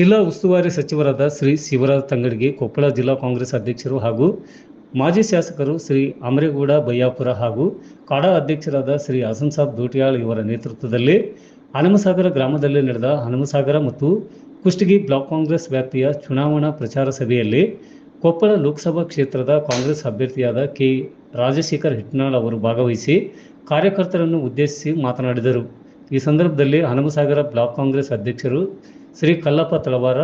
ಜಿಲ್ಲಾ ಉಸ್ತುವಾರಿ ಸಚಿವರಾದ ಶ್ರೀ ಶಿವರಾಜ್ ತಂಗಡಿಗೆ ಕೊಪ್ಪಳ ಜಿಲ್ಲಾ ಕಾಂಗ್ರೆಸ್ ಅಧ್ಯಕ್ಷರು ಹಾಗೂ ಮಾಜಿ ಶಾಸಕರು ಶ್ರೀ ಅಮರೇಗೌಡ ಬಯ್ಯಾಪುರ ಹಾಗೂ ಕಾಡಾ ಅಧ್ಯಕ್ಷರಾದ ಶ್ರೀ ಹಸನ್ ಸಾಬ್ ದೋಟಿಯಾಳ್ ಇವರ ನೇತೃತ್ವದಲ್ಲಿ ಹನುಮಸಾಗರ ಗ್ರಾಮದಲ್ಲಿ ನಡೆದ ಹನುಮಸಾಗರ ಮತ್ತು ಕುಷ್ಟಗಿ ಬ್ಲಾಕ್ ಕಾಂಗ್ರೆಸ್ ವ್ಯಾಪ್ತಿಯ ಚುನಾವಣಾ ಪ್ರಚಾರ ಸಭೆಯಲ್ಲಿ ಕೊಪ್ಪಳ ಲೋಕಸಭಾ ಕ್ಷೇತ್ರದ ಕಾಂಗ್ರೆಸ್ ಅಭ್ಯರ್ಥಿಯಾದ ಕೆ ರಾಜಶೇಖರ್ ಹಿಟ್ನಾಳ್ ಅವರು ಭಾಗವಹಿಸಿ ಕಾರ್ಯಕರ್ತರನ್ನು ಉದ್ದೇಶಿಸಿ ಮಾತನಾಡಿದರು. ಈ ಸಂದರ್ಭದಲ್ಲಿ ಹನುಮಸಾಗರ ಬ್ಲಾಕ್ ಕಾಂಗ್ರೆಸ್ ಅಧ್ಯಕ್ಷರು ಶ್ರೀ ಕಲ್ಲಪ್ಪ ತಳವಾರ,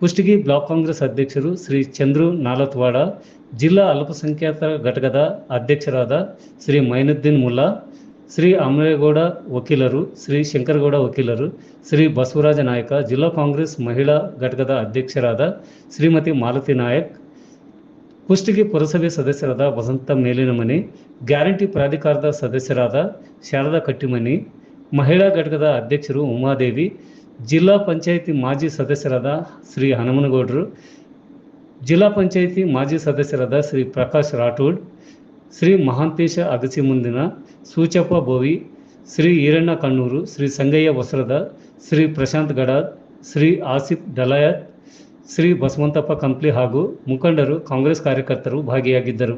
ಕುಷ್ಟಗಿ ಬ್ಲಾಕ್ ಕಾಂಗ್ರೆಸ್ ಅಧ್ಯಕ್ಷರು ಶ್ರೀ ಚಂದ್ರು ನಾಲತ್ವಾಡ, ಜಿಲ್ಲಾ ಅಲ್ಪಸಂಖ್ಯಾತರ ಘಟಕದ ಅಧ್ಯಕ್ಷರಾದ ಶ್ರೀ ಮೈನುದ್ದೀನ್ ಮುಲ್ಲಾ, ಶ್ರೀ ಅಮರೇಗೌಡ ವಕೀಲರು, ಶ್ರೀ ಶಂಕರಗೌಡ ವಕೀಲರು, ಶ್ರೀ ಬಸವರಾಜ ನಾಯಕ, ಜಿಲ್ಲಾ ಕಾಂಗ್ರೆಸ್ ಮಹಿಳಾ ಘಟಕದ ಅಧ್ಯಕ್ಷರಾದ ಶ್ರೀಮತಿ ಮಾಲತಿ ನಾಯಕ್, ಕುಷ್ಟಗಿ ಪುರಸಭೆ ಸದಸ್ಯರಾದ ವಸಂತ ಮೇಲಿನಮನಿ, ಗ್ಯಾರಂಟಿ ಪ್ರಾಧಿಕಾರದ ಸದಸ್ಯರಾದ ಶಾರದಾ ಕಟ್ಟಿಮನಿ, ಮಹಿಳಾ ಘಟಕದ ಅಧ್ಯಕ್ಷರು ಉಮಾದೇವಿ ಜಿಲ್ಲಾ ಪಂಚಾಯಿತಿ ಮಾಜಿ ಸದಸ್ಯರಾದ ಶ್ರೀ ಹನುಮನಗೌಡರು, ಜಿಲ್ಲಾ ಪಂಚಾಯಿತಿ ಮಾಜಿ ಸದಸ್ಯರಾದ ಶ್ರೀ ಪ್ರಕಾಶ್ ರಾಠೋಡ್, ಶ್ರೀ ಮಹಾಂತೇಶ ಅಗಸಿ ಮುಂದಿನ ಸೂಚಪ್ಪ ಬೋವಿ, ಶ್ರೀ ಈರಣ್ಣ ಕಣ್ಣೂರು, ಶ್ರೀ ಸಂಗಯ್ಯ ವಸ್ರದ ಶ್ರೀ ಪ್ರಶಾಂತ್ ಗಡಾದ್ ಶ್ರೀ ಆಸಿಫ್ ಡಲಾಯತ್, ಶ್ರೀ ಬಸವಂತಪ್ಪ ಕಂಪ್ಲಿ ಹಾಗೂ ಮುಖಂಡರು ಕಾಂಗ್ರೆಸ್ ಕಾರ್ಯಕರ್ತರು ಭಾಗಿಯಾಗಿದ್ದರು.